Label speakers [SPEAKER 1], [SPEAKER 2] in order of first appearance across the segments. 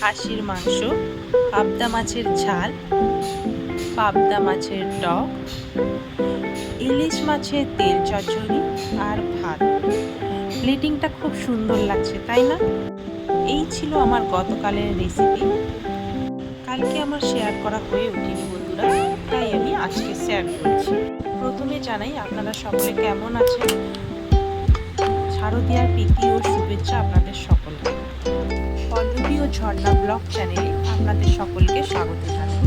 [SPEAKER 1] খাসির মাংস, পাবদা মাছের ঝাল, পাবদা মাছের টক, ইলিশ মাছের তেল চচ্চড়ি আর ভাত। প্লেটিংটা খুব সুন্দর লাগছে, তাই না? এই ছিল আমার গতকালের রেসিপি কালকে আমার শেয়ার করা হয়ে ওঠেনি বন্ধুরা, তাই আমি আজকে শেয়ার করছি। প্রথমে জানাই আপনারা সকলে কেমন আছেন? শারদীয়ার প্রীতি ও শুভেচ্ছা আপনাদের সকলকে। ঝর্ণা ব্লগ চ্যানেলে আপনাদের সকলকে স্বাগত জানাই।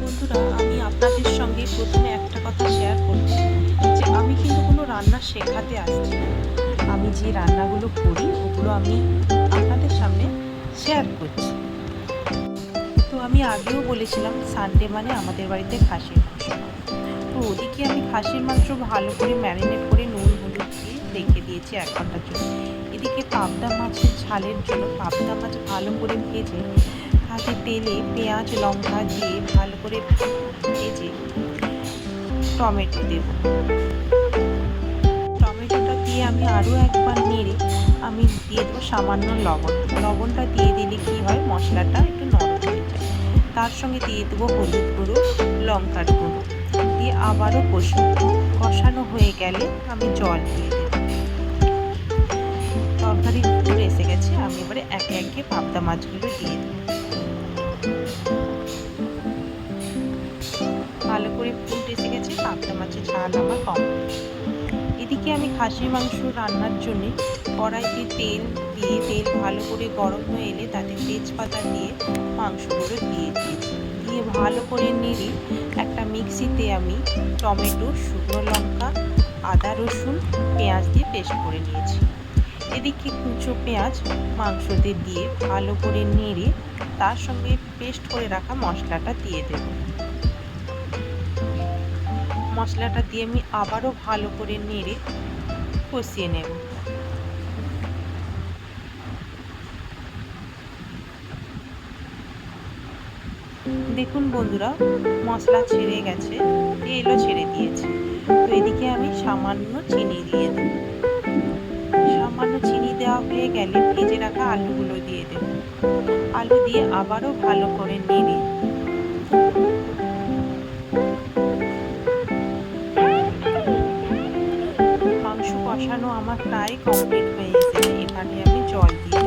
[SPEAKER 1] বন্ধুরা, আমি আপনাদের সঙ্গে প্রথমে একটা কথা শেয়ার করছি যে আমি কিন্তু কোনো রান্না শেখাতে আসছি আমি যে রান্নাগুলো করি, ওগুলো আমি আপনাদের সামনে শেয়ার করছি। তো আমি আগেও বলেছিলাম সানডে মানে আমাদের বাড়িতে খাসির মাংস। তো ওদিকে আমি খাসির মাংস ভালো করে ম্যারিনেট করে নুন, হলুদ দিয়ে রেখে দিয়েছি এক ঘণ্টার জন্য। এদিকে পাবদা মাছের ঝালের জন্য পাবদা মাছ ভালো করে ভেজে, হাতে তেলে পেঁয়াজ, লঙ্কা দিয়ে ভালো করে ভেজে টমেটো দেব। টমেটোটা দিয়ে আমি আরও একবার নেড়ে আমি দিয়ে দেবো সামান্য লবণ। লবণটা দিয়ে দিলে কি হয়? মশলাটা একটু নরম হয়ে যায়। তার সঙ্গে দিয়ে দেবো হলুদ গুঁড়ো, লঙ্কার গুঁড়ো। দিয়ে আবারও কষাবো কষানো হয়ে গেলে আমি জল দিয়ে দেবো। ফুল এসে গেছে। আমি এবারে একে একে পাবদা মাছগুলো দিয়ে দিই। ভালো করে ফুল এসে গেছে, পাবদা মাছের ঝাল আমার কম এদিকে আমি খাসির মাংস রান্নার জন্য কড়াইতে তেল দিয়ে, তেল ভালো করে গরম হয়ে এলে তাতে তেজপাতা দিয়ে মাংসগুলো দিয়ে দিয়েছি। দিয়ে ভালো করে নেড়ে একটা মিক্সিতে আমি টমেটো, শুকনো লঙ্কা, আদা রসুন, পেঁয়াজ দিয়ে পেস্ট করে নিয়েছি। এদিকে কুচো পেঁয়াজ, মাংসতে দিয়ে ভালো করে নেড়ে তার সঙ্গে পেস্ট করে রাখা মশলাটা দিয়ে দেব। মশলাটা দিয়ে আমি আবারও ভালো করে নেড়ে কষিয়ে নেব। দেখুন বন্ধুরা, মশলা ছেড়ে গেছে, তেলও ছেড়ে দিয়েছে। তো এদিকে আমি সামান্য চিনি দিয়ে দেব। গেলে ভেজে রাখা আলুগুলো দিয়ে দেব আলু দিয়ে আবারও ভালো করে নেড়ে। মাংস কষানো আমার প্রায় কমপ্লিট হয়ে গেছে। এখানে আমি জল দিয়ে